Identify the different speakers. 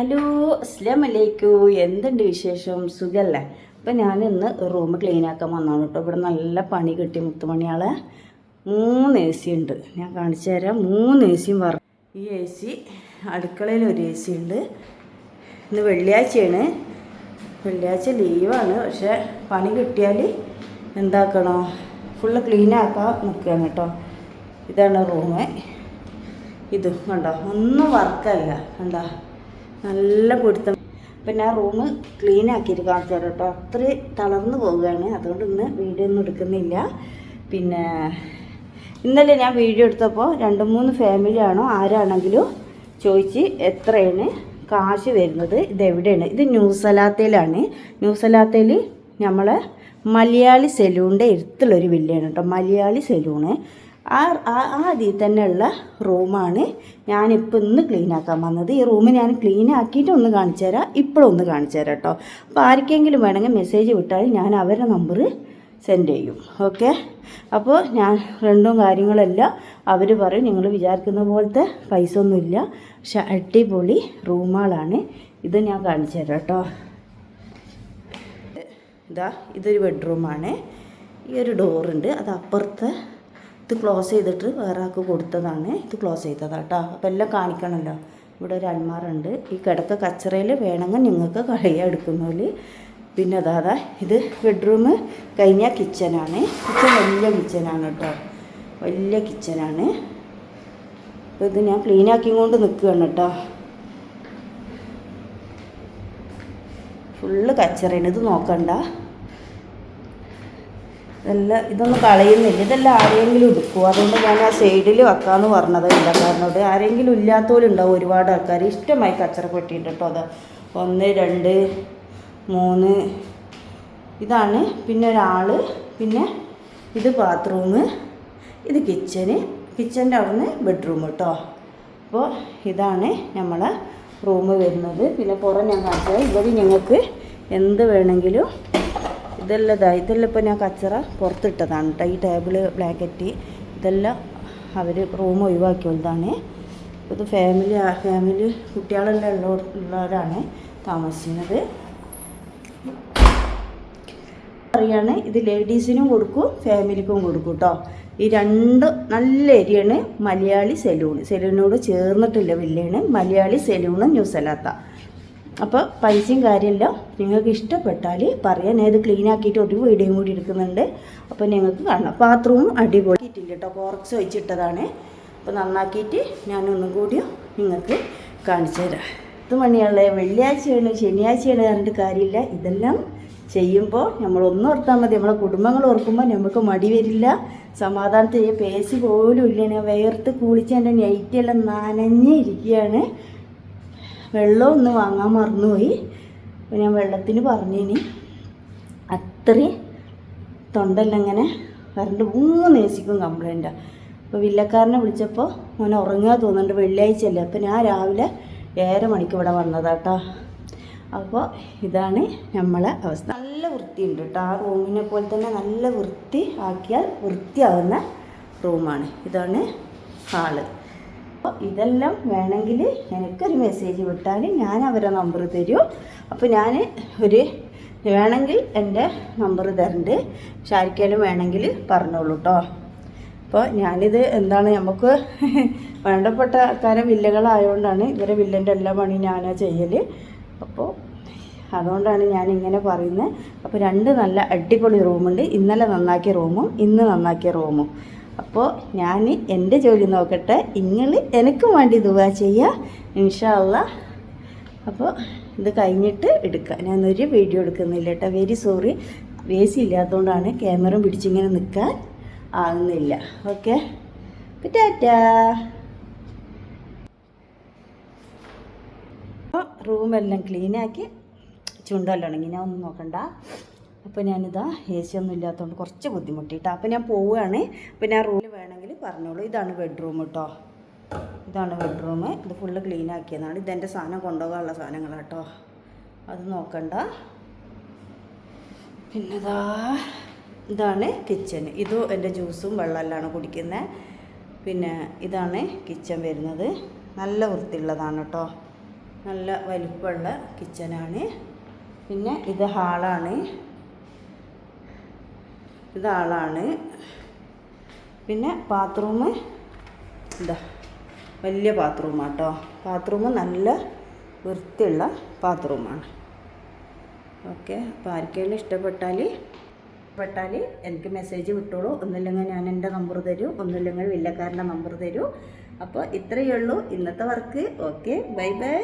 Speaker 1: Hello അസ്ലാം വലൈക്കും എന്തുണ്ട് വിശേഷം? സുഖല്ലേ? അപ്പം ഞാൻ ഇന്ന് റൂം ക്ലീൻ ആക്കാൻ വന്നാണ് കേട്ടോ. ഇവിടെ നല്ല പണി കിട്ടി മുത്തുമണിയാളെ. മൂന്ന് എ സി ഉണ്ട്. ഞാൻ കാണിച്ചു തരാം. മൂന്ന് എ സിയും പറഞ്ഞു ഈ എ സി അടുക്കളയിൽ ഒരു എ സി ഉണ്ട്. ഇന്ന് വെള്ളിയാഴ്ചയാണ്. വെള്ളിയാഴ്ച ലീവാണ്. പക്ഷേ പണി കിട്ടിയാൽ എന്താക്കണോ? ഫുള്ള് ക്ലീൻ ആക്കാൻ നിൽക്കുകയാണ് കേട്ടോ. ഇതാണ് റൂമ്. ഇത് കണ്ടോ? ഒന്നും വർക്കല്ല കണ്ടോ? നല്ല പിടുത്തം പിന്നെ ആ റൂം ക്ലീൻ ആക്കിയിട്ട് കാണിച്ചു തരാം കേട്ടോ. അത്ര തളർന്നു പോവുകയാണ്. അതുകൊണ്ട് ഇന്ന് വീഡിയോ ഒന്നും എടുക്കുന്നില്ല. പിന്നെ ഇന്നലെ ഞാൻ വീഡിയോ എടുത്തപ്പോൾ രണ്ട് മൂന്ന് ഫാമിലി ആണോ ആരാണെങ്കിലും ചോദിച്ച് എത്രയാണ് കാശ് വരുന്നത് ഇതെവിടെയാണ് ഇത് ന്യൂസലാത്തയിലാണ് ന്യൂസലാത്തയിൽ നമ്മളെ മലയാളി സെലൂണിന്റെ അടുത്തുള്ളൊരു വില്ലയാണ് കേട്ടോ. മലയാളി സെലൂണ് ആ ആ അതിൽ തന്നെയുള്ള റൂമാണ് ഞാനിപ്പോൾ ഇന്ന് ക്ലീൻ ആക്കാൻ വന്നത്. ഈ റൂം ഞാൻ ക്ലീൻ ആക്കിയിട്ട് ഒന്ന് കാണിച്ചു തരാം. ഒന്ന് കാണിച്ചു തരാം കേട്ടോ. അപ്പോൾ ആർക്കെങ്കിലും വേണമെങ്കിൽ മെസ്സേജ് വിട്ടാൽ ഞാൻ അവരുടെ നമ്പർ സെൻഡ് ചെയ്യും. ഓക്കെ അപ്പോൾ ഞാൻ രണ്ടും കാര്യങ്ങളെല്ലാം അവർ പറയും. നിങ്ങൾ വിചാരിക്കുന്ന പോലത്തെ പൈസ ഒന്നുമില്ല പക്ഷെ അടിപൊളി റൂമുകളാണ് ഇത് ഞാൻ കാണിച്ചു തരാം കേട്ടോ. ഇതാ ഇതൊരു ബെഡ്റൂമാണ് ഈ ഒരു ഡോറുണ്ട് അത് അപ്പുറത്തെ ഇത് ക്ലോസ് ചെയ്തിട്ട് വേറെ ആൾക്ക് കൊടുത്തതാണ്. ഇത് ക്ലോസ് ചെയ്തതാണ് കേട്ടോ അപ്പോൾ എല്ലാം കാണിക്കണമല്ലോ ഇവിടെ ഒരു അൽമാറുണ്ട്. ഈ കിടക്ക കച്ചറയിൽ വേണമെങ്കിൽ നിങ്ങൾക്ക് കഴിയാൻ എടുക്കുന്നതിൽ പിന്നെ അതാ ഇത് ബെഡ്റൂം കഴിഞ്ഞാൽ കിച്ചനാണ് കിച്ചൻ വലിയ കിച്ചനാണ് കേട്ടോ വലിയ കിച്ചനാണ് ഇത് ഞാൻ ക്ലീൻ കൊണ്ട് നിൽക്കുകയാണ് കേട്ടോ ഫുള്ള് കച്ചറയാണ്. ഇത് നോക്കണ്ട. ഇതെല്ലാം ഇതൊന്നും കളയുന്നില്ല. ഇതെല്ലാം ആരെങ്കിലും എടുക്കും. അതുകൊണ്ട് ഞാൻ ആ സൈഡിൽ വെക്കാമെന്ന് പറഞ്ഞത് ഇല്ലക്കാരനോട് ആരെങ്കിലും ഇല്ലാത്തവരുണ്ടാവും ഒരുപാട് ആൾക്കാർ ഇഷ്ടമായി കച്ചറ പൊട്ടിയിട്ട് കേട്ടോ അത്? ഒന്ന് രണ്ട് മൂന്ന്. ഇതാണ് പിന്നെ ഒരാൾ പിന്നെ ഇത് ബാത്റൂം ഇത് കിച്ചന് കിച്ചന്റെ അവിടുന്ന് ബെഡ്റൂം കേട്ടോ അപ്പോൾ ഇതാണ് നമ്മളെ റൂം വരുന്നത്. പിന്നെ പുറം ഞാൻ കാണിച്ചത്. ഇവിടെ ഞങ്ങൾക്ക് എന്ത് വേണമെങ്കിലും ഇതെല്ലാം ഇതാ ഇതെല്ലാം ഇപ്പോൾ ഞാൻ കച്ചറ പുറത്തിട്ടതാണ് കേട്ടോ ഈ ടേബിൾ ബ്ലാങ്കറ്റ് ഇതെല്ലാം അവർ റൂം ഒഴിവാക്കിയതാണ്. ഇത് ഫാമിലി ഫാമിലി കുട്ടികളെല്ലാം ഉള്ള ഉള്ളവരാണ് താമസിക്കുന്നത്. പറയാണ് ഇത് ലേഡീസിനും കൊടുക്കും ഫാമിലിക്കും കൊടുക്കും കേട്ടോ ഈ രണ്ട് നല്ല ഏരിയയാണ് മലയാളി സെലൂൺ സെലൂണിനോട് ചേർന്നിട്ടുള്ള വില്ലയാണ് മലയാളി സെലൂണ് ന്യൂസലാത്ത അപ്പോൾ പൈസയും കാര്യമില്ല. നിങ്ങൾക്ക് ഇഷ്ടപ്പെട്ടാൽ പറയാൻ ഏത് ക്ലീൻ ആക്കിയിട്ട് ഒരു വീഡിയോയും കൂടി എടുക്കുന്നുണ്ട്. അപ്പോൾ നിങ്ങൾക്ക് കാണാം. ബാത്റൂം അടിപൊളിയിട്ടില്ല കേട്ടോ കുറച്ച് വെച്ചിട്ടതാണ്. അപ്പോൾ നന്നാക്കിയിട്ട് ഞാനൊന്നും കൂടി നിങ്ങൾക്ക് കാണിച്ചു തരാം. ഇത് മണിയുള്ള വെള്ളിയാഴ്ചയാണ് ശനിയാഴ്ചയാണ് പറഞ്ഞിട്ട് കാര്യമില്ല. ഇതെല്ലാം ചെയ്യുമ്പോൾ നമ്മൾ ഒന്ന് ഓർത്താൽ മതി. നമ്മളെ കുടുംബങ്ങൾ ഓർക്കുമ്പോൾ നമുക്ക് മടി വരില്ല. സമാധാനത്തിൽ പേസി പോലും ഇല്ല. വേർത്ത് കുളിച്ച് എന്റെ നൈറ്റെല്ലാം നനഞ്ഞേ ഇരിക്കുകയാണ് വെള്ളം ഒന്ന് വാങ്ങാൻ മറന്നുപോയി. അപ്പോൾ ഞാൻ വെള്ളത്തിന് പറഞ്ഞിനി. അത്രയും തൊണ്ടെല്ലാം ഇങ്ങനെ കറണ്ട് മൂന്ന് ഏസിക്കും കംപ്ലൈന്റാണ് അപ്പോൾ വില്ലക്കാരനെ വിളിച്ചപ്പോൾ മോനെ ഉറങ്ങുക തോന്നുന്നുണ്ട് വെള്ളിയാഴ്ച അല്ലേ? അപ്പോൾ ഞാൻ രാവിലെ ഏഴര മണിക്ക് ഇവിടെ വന്നതാട്ടോ. അപ്പോൾ ഇതാണ് നമ്മളെ അവസ്ഥ. നല്ല വൃത്തിയുണ്ട് കേട്ടോ. ആ റൂമിനെ പോലെ തന്നെ നല്ല വൃത്തി ആക്കിയാൽ വൃത്തിയാവുന്ന റൂമാണ്. ഇതാണ് ഹാൾ. അപ്പോൾ ഇതെല്ലാം വേണമെങ്കിൽ എനിക്കൊരു മെസ്സേജ് വിട്ടാൽ ഞാൻ അവരെ നമ്പർ തരും. അപ്പോൾ ഞാൻ ഒരു വേണമെങ്കിൽ എന്റെ നമ്പർ തരണ്ട്. ആർക്കെങ്കിലും വേണമെങ്കിൽ പറഞ്ഞോളൂ കേട്ടോ അപ്പോൾ ഞാനിത് എന്താണ് നമുക്ക് വേണ്ടപ്പെട്ട ആൾക്കാരെ വില്ലകളായതുകൊണ്ടാണ് ഇവരെ വില്ലന്റെ എല്ലാ പണിയും ഞാനാ ചെയ്യൽ അപ്പോൾ അതുകൊണ്ടാണ് ഞാൻ ഇങ്ങനെ പറയുന്നത്. അപ്പോൾ രണ്ട് നല്ല അടിപൊളി റൂമുണ്ട് ഇന്നലെ നന്നാക്കിയ റൂമും ഇന്ന് നന്നാക്കിയ റൂമും അപ്പോൾ ഞാൻ എന്റെ ജോലി നോക്കട്ടെ. നിങ്ങൾ എനിക്കും വേണ്ടി ദുവാ ചെയ്യുക ഇൻഷാല്ല അപ്പോൾ ഇത് കഴിഞ്ഞിട്ട് എടുക്കുക ഞാനൊരു വീഡിയോ എടുക്കുന്നില്ല കേട്ടോ. Very sorry. വേസി ഇല്ലാത്തതുകൊണ്ടാണ് ക്യാമറ പിടിച്ചിങ്ങനെ നിൽക്കാൻ ആകുന്നില്ല ഓക്കെ? ടാറ്റാ. റൂമെല്ലാം ക്ലീനാക്കി ചുണ്ടെല്ലാം ഉണങ്ങി. ഞാൻ ഒന്നും നോക്കണ്ട. അപ്പോൾ ഞാനിതാ എ സി ഒന്നും ഇല്ലാത്തതുകൊണ്ട് കുറച്ച് ബുദ്ധിമുട്ടിട്ടോ. അപ്പോൾ ഞാൻ പോവുകയാണ് അപ്പോൾ ഞാൻ റൂമിൽ വേണമെങ്കിൽ പറഞ്ഞോളൂ. ഇതാണ് ബെഡ്റൂം കേട്ടോ ഇതാണ് ബെഡ്റൂം. ഇത് ഫുള്ള് ക്ലീൻ ആക്കിയതാണ്. ഇതെന്റെ സാധനം കൊണ്ടുപോകാനുള്ള സാധനങ്ങളാണ് കേട്ടോ അത് നോക്കണ്ട. പിന്നെതാ ഇതാണ് കിച്ചൺ ഇതും എന്റെ ജ്യൂസും വെള്ളമെല്ലാം കുടിക്കുന്നത് പിന്നെ ഇതാണ് കിച്ചൺ വരുന്നത്. നല്ല വൃത്തിയുള്ളതാണ് കേട്ടോ നല്ല വലിപ്പമുള്ള കിച്ചനാണ് പിന്നെ ഇത് ഹാളാണ്. ഇത് ഹാളാണ് പിന്നെ ബാത്റൂം എന്താ വലിയ ബാത്റൂമാണ് കേട്ടോ ബാത്റൂം നല്ല വൃത്തിയുള്ള ബാത്റൂമാണ് ഓക്കെ അപ്പോൾ ആർക്കെങ്കിലും ഇഷ്ടപ്പെട്ടാൽ ഇഷ്ടപ്പെട്ടാൽ എനിക്ക് മെസ്സേജ് വിട്ടോളൂ. ഒന്നില്ലെങ്കിൽ ഞാൻ എന്റെ നമ്പർ തരൂ. ഒന്നില്ലെങ്കിൽ വില്ലക്കാരന്റെ നമ്പർ തരൂ. അപ്പോൾ ഇത്രയേ ഉള്ളൂ. ഇന്നത്തെ വർക്ക് ഓക്കെ ബൈ ബൈ